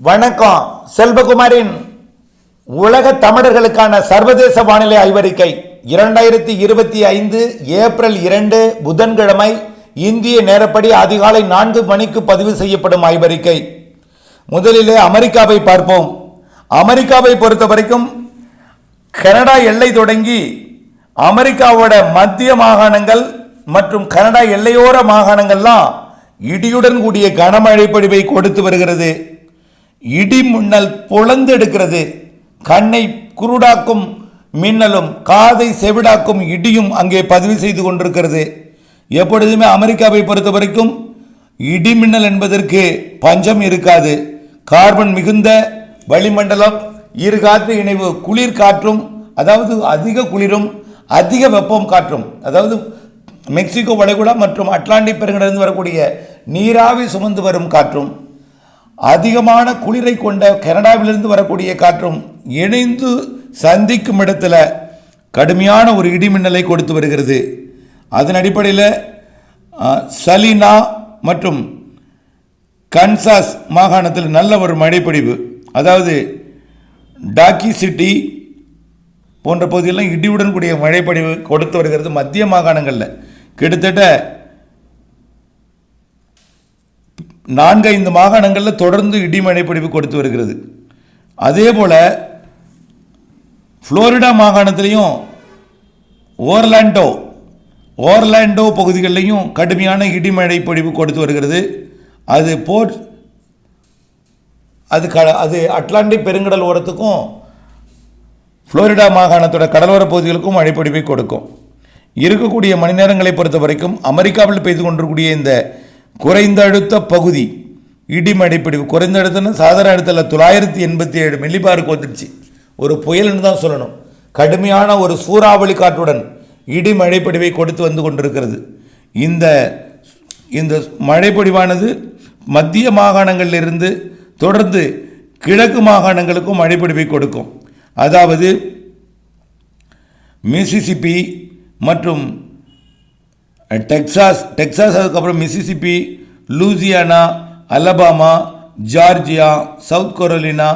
வணக்கம் செல்வகுமாரின் உலக தமிழர்களுக்கான சர்வதேச வானிலை ஆய்வறிக்கை. இரண்டாயிரத்தி இருபத்தி ஐந்து ஏப்ரல் இரண்டு புதன்கிழமை இந்திய நேரப்படி அதிகாலை நான்கு மணிக்கு பதிவு செய்யப்படும் ஆய்வறிக்கை. முதலிலே அமெரிக்காவை பார்ப்போம். அமெரிக்காவை பொறுத்த வரைக்கும் கனடா எல்லை தொடங்கி அமெரிக்காவோட மத்திய மாகாணங்கள் மற்றும் கனடா எல்லையோர மாகாணங்கள்லாம் இடியுடன் கூடிய கனமழை பொழிவை கொடுத்து வருகிறது. இடிமுன்னல் புலந்தெடுக்கிறது எடுக்கிறது. கண்ணை குருடாக்கும் மின்னலும் காதை செவிடாக்கும் இடியும் அங்கே பதிவு செய்து கொண்டிருக்கிறது. எப்பொழுதுமே அமெரிக்காவை பொறுத்த வரைக்கும் இடிமின்னல் என்பதற்கு பஞ்சம் இருக்காது. கார்பன் மிகுந்த வளிமண்டலம் இரு காற்று இணைவு குளிர் காற்றும் அதாவது அதிக குளிரும் அதிக வெப்பம் காற்றும் அதாவது மெக்சிகோ வளைகுடா மற்றும் அட்லாண்டிக் பெருங்கடலிருந்து வரக்கூடிய நீராவி சுமந்து வரும் காற்றும். அதிகமான குளிரை கொண்ட கனடாவிலிருந்து வரக்கூடிய காற்றும் இணைந்து சந்திக்கும் இடத்துல கடுமையான ஒரு இடிமின்னலை கொடுத்து வருகிறது. அதன் அடிப்படையில் சலினா மற்றும் கன்சாஸ் மாகாணத்தில் நல்ல ஒரு மழைப்பொழிவு. அதாவது டாக்கி சிட்டி போன்ற பகுதியெல்லாம் இடியுடன் கூடிய மழைப்பொழிவு கொடுத்து வருகிறது மத்திய மாகாணங்களில். கிட்டத்தட்ட நான்கு ஐந்து மாகாணங்களில் தொடர்ந்து இடிமழை பொழிவு கொடுத்து வருகிறது. அதே போல் ஃப்ளோரிடா மாகாணத்திலையும் ஓர்லாண்டோ ஓர்லாண்டோ பகுதிகளிலையும் கடுமையான இடிமழை பொழிவு கொடுத்து வருகிறது. அது போர்ட் அது க அது அட்லாண்டிக் பெருங்கடல் ஓரத்துக்கும் ஃப்ளோரிடா மாகாணத்தோட கடலோர பகுதிகளுக்கும் மழைப்பொழிவை கொடுக்கும். இருக்கக்கூடிய மணி நேரங்களை பொறுத்த வரைக்கும் அமெரிக்காவில் பெய்து கொண்டிருக்கூடிய இந்த குறைந்த அழுத்த பகுதி இடி குறைந்த அழுத்தம்னா சாதாரண அழுத்தத்தில் தொள்ளாயிரத்தி எண்பத்தி ஏழு மில்லிபாருக்கு வந்துடுச்சு. ஒரு புயல்னு தான் சொல்லணும். கடுமையான ஒரு சூறாவளி காற்றுடன் இடி மழைப்பொழிவை கொடுத்து வந்து கொண்டிருக்கிறது. இந்த இந்த மழைப்பொடிவானது மத்திய மாகாணங்களிலிருந்து தொடர்ந்து கிழக்கு மாகாணங்களுக்கும் மழைப்பிடிவை கொடுக்கும். அதாவது மிசிசிபி மற்றும் டெக்சாஸ் டெக்சாஸ் அதுக்கப்புறம் Mississippi Louisiana Alabama Georgia South Carolina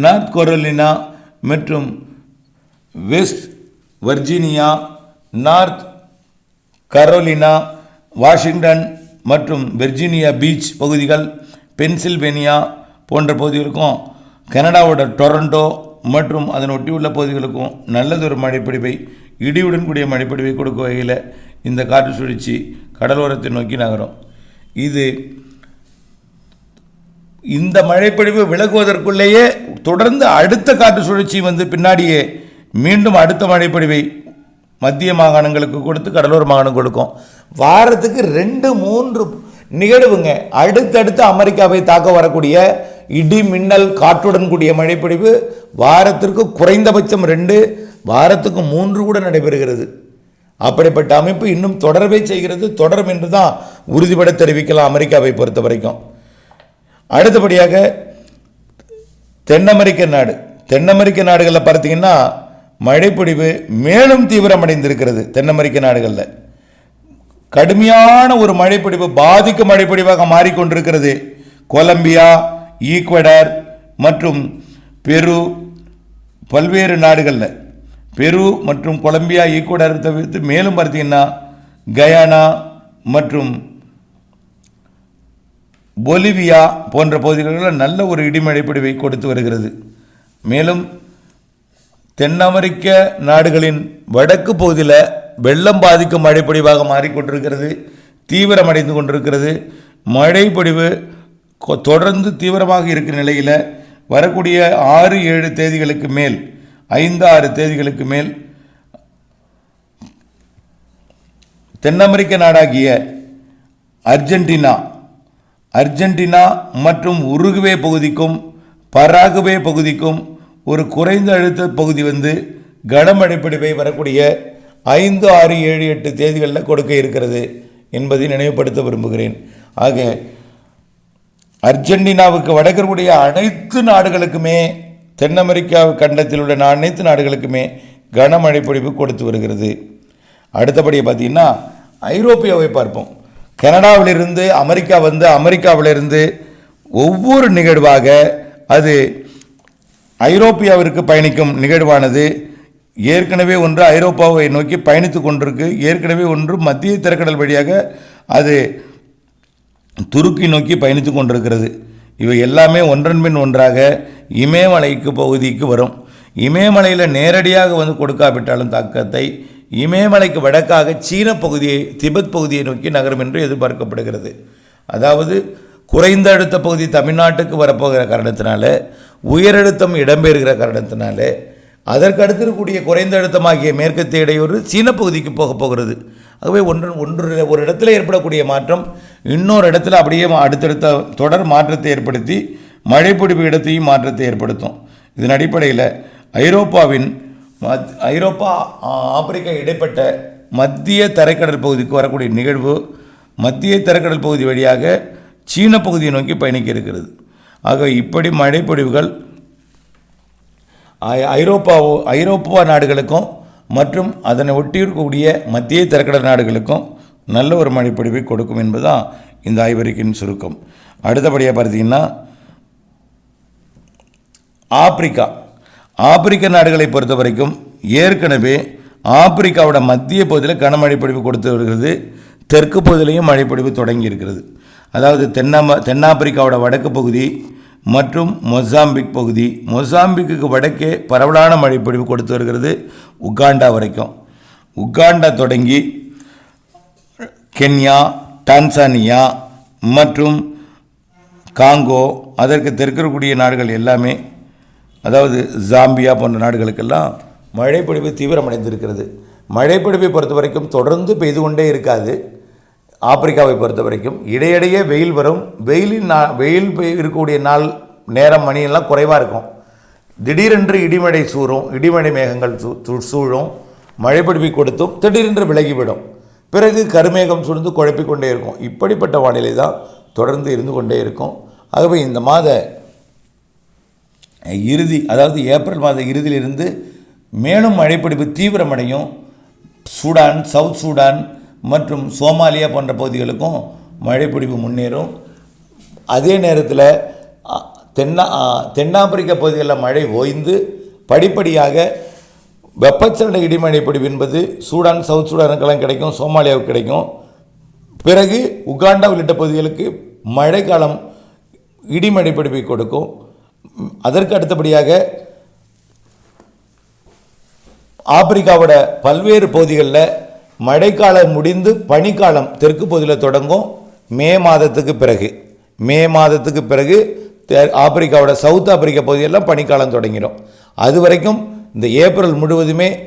North Carolina மற்றும் West Virginia North Carolina Washington மற்றும் வெர்ஜீனியா பீச் பகுதிகள் பென்சில்வேனியா போன்ற பகுதிகளுக்கும் கனடாவோட டொரண்டோ மற்றும் அதன் ஒட்டியுள்ள பகுதிகளுக்கும் நல்லதொரு மழைப்பிடிவை இடியுடன் கூடிய மழைப்பிடிவை கொடுக்கும் வகையில் இந்த காற்று சுழற்சி கடலோரத்தை நோக்கி நகரும். இது இந்த மழைப்பொழிவு விலகுவதற்குள்ளேயே தொடர்ந்து அடுத்த காற்று சுழற்சி வந்து பின்னாடியே மீண்டும் அடுத்த மழைப்பொழிவை மத்திய மாகாணங்களுக்கு கொடுத்து கடலோர மாகாணம் கொடுக்கும். வாரத்துக்கு ரெண்டு மூன்று நிகழ்வுங்க. அடுத்தடுத்து அமெரிக்காவை தாக்க வரக்கூடிய இடி மின்னல் காற்றுடன் கூடிய மழைப்பொழிவு வாரத்திற்கு குறைந்தபட்சம் ரெண்டு வாரத்துக்கு மூன்று கூட நடைபெறுகிறது. அப்படிப்பட்ட அமைப்பு இன்னும் தொடரவே செய்கிறது தொடரும் என்று தான் உறுதிபட தெரிவிக்கலாம் அமெரிக்காவை பொறுத்த வரைக்கும். அடுத்தபடியாக தென் அமெரிக்க நாடு. தென் அமெரிக்க நாடுகளில் பார்த்தீங்கன்னா மழைப்பொழிவு மேலும் தீவிரமடைந்திருக்கிறது தென் அமெரிக்க நாடுகளில். கடுமையான ஒரு மழைப்பொழிவு பாதிக்கும் மழைப்பொழிவாக மாறிக்கொண்டிருக்கிறது. கொலம்பியா ஈக்வடர் மற்றும் பெரு பல்வேறு நாடுகளில். பெரு மற்றும் கொலம்பியா ஈக்குவடார் தவிர்த்து மேலும் பார்த்தீங்கன்னா கயானா மற்றும் பொலிவியா போன்ற பகுதிகளில் நல்ல ஒரு இடிமழை கொடுத்து வருகிறது. மேலும் தென் அமெரிக்க நாடுகளின் வடக்கு பகுதியில் வெள்ளம் பாதிக்கும் மழைப்பொடிவாக மாறிக்கொண்டிருக்கிறது தீவிரமடைந்து கொண்டிருக்கிறது. மழைப்பொடிவு தொடர்ந்து தீவிரமாக இருக்கிற நிலையில் வரக்கூடிய ஆறு ஏழு தேதிகளுக்கு மேல் ஐந்து ஆறு தேதிகளுக்கு மேல் தென் அமெரிக்க நாடாகிய அர்ஜென்டினா அர்ஜென்டினா மற்றும் உருகுவே பகுதிக்கும் பராகுவே பகுதிக்கும் ஒரு குறைந்த அழுத்த பகுதி வந்து கனமழைப்பிடிவை வரக்கூடிய ஐந்து ஆறு ஏழு எட்டு தேதிகளில் கொடுக்க இருக்கிறது என்பதை நினைவுபடுத்த விரும்புகிறேன். ஆக அர்ஜென்டினாவுக்கு வடக்கக்கூடிய அனைத்து நாடுகளுக்குமே தென் அமெரிக்கா கண்டத்தில் உள்ள அனைத்து நாடுகளுக்குமே கனமழை பொழிவு கொடுத்து வருகிறது. அடுத்தபடியை பார்த்தீங்கன்னா ஐரோப்பியாவை பார்ப்போம். கனடாவிலிருந்து அமெரிக்கா வந்து அமெரிக்காவிலிருந்து ஒவ்வொரு நிகழ்வாக அது ஐரோப்பியாவிற்கு பயணிக்கும் நிகழ்வானது. ஏற்கனவே ஒன்று ஐரோப்பாவை நோக்கி பயணித்து கொண்டிருக்கு. ஏற்கனவே ஒன்று மத்திய திரைக்கடல் வழியாக அது துருக்கி நோக்கி பயணித்து கொண்டிருக்கிறது. இவை எல்லாமே ஒன்றன் பின் ஒன்றாக இமயமலைக்கு பகுதிக்கு வரும். இமயமலையில் நேரடியாக வந்து கொடுக்காவிட்டாலும் தாக்கத்தை இமயமலைக்கு வடக்காக சீன பகுதியை திபெத் பகுதியை நோக்கி நகரும் என்று எதிர்பார்க்கப்படுகிறது. அதாவது குறைந்த அழுத்த பகுதி தமிழ்நாட்டுக்கு வரப்போகிற காரணத்தினால உயரழுத்தம் இடம்பெறுகிற காரணத்தினால அதற்கு அடுத்து குறைந்த அழுத்தமாகிய மேற்கத்திய இடையூறு சீன பகுதிக்கு போக போகிறது. ஆகவே ஒன்று ஒன்று ஒரு இடத்துல ஏற்படக்கூடிய மாற்றம் இன்னொரு இடத்துல அப்படியே அடுத்தடுத்த தொடர் மாற்றத்தை ஏற்படுத்தி மழைப்பிடிப்பு இடத்தையும் மாற்றத்தை ஏற்படுத்தும். இதன் அடிப்படையில் ஐரோப்பாவின் மத் ஐரோப்பா ஆப்பிரிக்கா இடைப்பட்ட மத்திய தரைக்கடல் பகுதிக்கு வரக்கூடிய நிகழ்வு மத்திய தரைக்கடல் பகுதி வழியாக சீன பகுதியை நோக்கி பயணிக்க இருக்கிறது. ஆக இப்படி மழைப்பொழிவுகள் ஐரோப்பாவோ ஐரோப்பா நாடுகளுக்கும் மற்றும் அதனை ஒட்டியிருக்கக்கூடிய மத்திய தரக்கடல் நாடுகளுக்கும் நல்ல ஒரு மழைப்பொழிவை கொடுக்கும் என்பதுதான் இந்த ஆய்வறிக்கையின் சுருக்கம். அடுத்தபடியாக பார்த்தீங்கன்னா ஆப்பிரிக்கா. ஆப்பிரிக்க நாடுகளை பொறுத்த வரைக்கும் ஏற்கனவே ஆப்பிரிக்காவோட மத்திய பகுதியில் கனமழை பொழிவு கொடுத்து வருகிறது. தெற்கு பகுதியிலையும் மழைப்பொழிவு தொடங்கி இருக்கிறது. அதாவது தென்னாம தென்னாப்பிரிக்காவோட வடக்கு பகுதி மற்றும் மொசாம்பிக் பகுதி. மொசாம்பிக்கு வடக்கே பரவலான மழைப்பொழிவு கொடுத்து வருகிறது உகாண்டா வரைக்கும். உகாண்டா தொடங்கி கென்யா டான்சானியா மற்றும் காங்கோ அதற்கு தெற்கக்கூடிய நாடுகள் எல்லாமே அதாவது ஜாம்பியா போன்ற நாடுகளுக்கெல்லாம் மழைப்பொழிவு தீவிரமடைந்திருக்கிறது. மழைப்பொழிவை பொறுத்த வரைக்கும் தொடர்ந்து பெய்து கொண்டே இருக்காது. ஆப்பிரிக்காவை பொறுத்த வரைக்கும் இடையிடையே வெயில் வரும். வெயிலின் நா வெயில் இருக்கக்கூடிய நாள் நேரம் மணியெல்லாம் குறைவாக இருக்கும். திடீரென்று இடிமடை சூறும் இடிமடை மேகங்கள் சூ சூ- சூழும் மழைப்பொழிவை கொடுத்தும் திடீரென்று விலகிவிடும். பிறகு கருமேகம் சூழ்ந்து குழப்பிக் கொண்டே இருக்கும். இப்படிப்பட்ட வானிலை தான் தொடர்ந்து இருந்து கொண்டே இருக்கும். ஆகவே இந்த மாத இறுதி அதாவது ஏப்ரல் மாத இறுதியிலிருந்து மேலும் மழைப்பிடிப்பு தீவிரமடையும். சூடான் சவுத் சூடான் மற்றும் சோமாலியா போன்ற பகுதிகளுக்கும் மழைப்பிடிப்பு முன்னேறும். அதே நேரத்தில் தென்னா தென்னாப்பிரிக்க பகுதிகளில் மழை ஓய்ந்து படிப்படியாக வெப்பச்சலன இடிமழை பிடிப்பு என்பது சூடான் சவுத் சூடானுக்கெல்லாம் கிடைக்கும் சோமாலியாவுக்கு கிடைக்கும். பிறகு உகாண்டா உள்ளிட்ட பகுதிகளுக்கு மழைக்காலம் இடிமழை பிடிப்பை கொடுக்கும். அதற்கு அடுத்தபடியாக ஆப்பிரிக்காவோட பல்வேறு பகுதிகளில் மழைக்காலம் முடிந்து பனிக்காலம் தெற்கு பகுதியில் தொடங்கும். மே மாதத்துக்கு பிறகு மே மாதத்துக்கு பிறகு தெ- ஆப்பிரிக்காவோட சவுத் ஆப்பிரிக்கா பகுதியெல்லாம் பனிக்காலம் தொடங்கிடும் அது வரைக்கும் இந்த ஏப்ரல் முழுவதுமே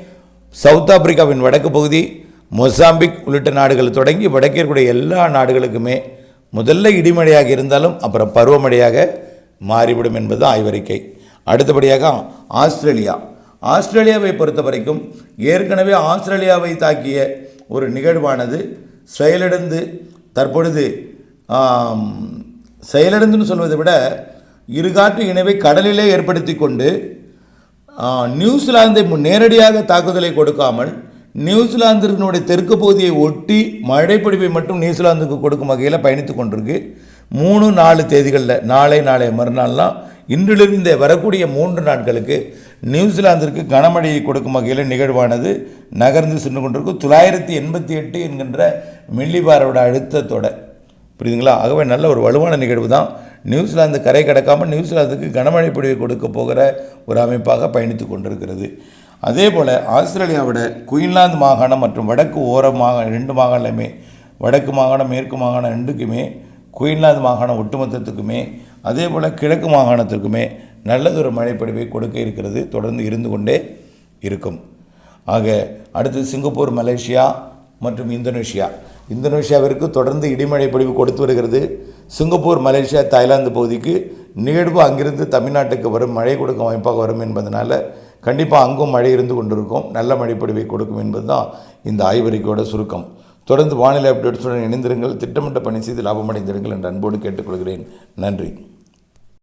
சவுத் ஆப்பிரிக்காவின் வடக்கு பகுதி மொசாம்பிக் உள்ளிட்ட நாடுகள் தொடங்கி வடக்கே இருக்கக்கூடிய எல்லா நாடுகளுக்குமே முதல்ல இடிமழையாக இருந்தாலும் அப்புறம் பருவமழையாக மாறிவிடும் என்பது ஆய்வறிக்கை. அடுத்தபடியாக ஆஸ்திரேலியா. ஆஸ்திரேலியாவை பொறுத்த வரைக்கும் ஏற்கனவே ஆஸ்திரேலியாவை தாக்கிய ஒரு நிகழ்வானது செயலிழந்து தற்பொழுது செயலிழந்துன்னு சொல்வதை விட இருகாற்று இணைவை கடலிலே ஏற்படுத்தி கொண்டு நியூசிலாந்தை மு- நேரடியாக தாக்குதலை கொடுக்காமல் நியூசிலாந்தினுடைய தெற்கு பகுதியை ஒட்டி மழைப்பொழிவை மட்டும் நியூசிலாந்துக்கு கொடுக்கும் வகையில் பயணித்து கொண்டிருக்கு. மூணு நாலு தேதிகளில் நாளை நாளை மறுநாள்லாம் இன்றிலிருந்து வரக்கூடிய மூன்று நாட்களுக்கு நியூசிலாந்திற்கு கனமழையை கொடுக்கும் வகையில் நிகழ்வானது நகர்ந்து சென்று கொண்டிருக்கும் தொள்ளாயிரத்தி எண்பத்தி எட்டு என்கின்ற மில்லிபாரோட அழுத்தத்தோட புரியுதுங்களா? ஆகவே நல்ல ஒரு வலுவான நிகழ்வு தான். நியூசிலாந்து கரை கடக்காமல் நியூசிலாந்துக்கு கனமழை பொழிவை கொடுக்க போகிற ஒரு அமைப்பாக பயணித்து கொண்டிருக்கிறது. அதே போல் ஆஸ்திரேலியாவோட குயின்லாந்து மாகாணம் மற்றும் வடக்கு ஓர மாகாணம் ரெண்டு மாகாணமே வடக்கு மாகாணம் மேற்கு மாகாணம் ரெண்டுக்குமே குயின்லாந்து மாகாணம் ஒட்டுமொத்தத்துக்குமே அதே போல் கிழக்கு மாகாணத்திற்குமே நல்லதொரு மழைப்பொழிவை கொடுக்க இருக்கிறது தொடர்ந்து இருந்து கொண்டே இருக்கும். ஆக அடுத்து சிங்கப்பூர் மலேசியா மற்றும் இந்தோனேஷியா. இந்தோனேஷியாவிற்கு தொடர்ந்து இடிமழை பொழிவு கொடுத்து வருகிறது. சிங்கப்பூர் மலேசியா தாய்லாந்து பகுதிக்கு நிகழ்வு அங்கிருந்து தமிழ்நாட்டுக்கு வரும் மழை கொடுக்கும் வாய்ப்பாக வரும் என்பதனால் கண்டிப்பாக அங்கும் மழை இருந்து கொண்டிருக்கும். நல்ல மழைப்படிவை கொடுக்கும் என்பது தான் இந்த ஆய்வறிக்கையோட சுருக்கம். தொடர்ந்து வானிலை அப்டேட்ஸுடன் இணைந்திருங்கள். திட்டமிட்ட பணி செய்து லாபமடைந்திருங்கள் என்று அன்போடு கேட்டுக்கொள்கிறேன். நன்றி.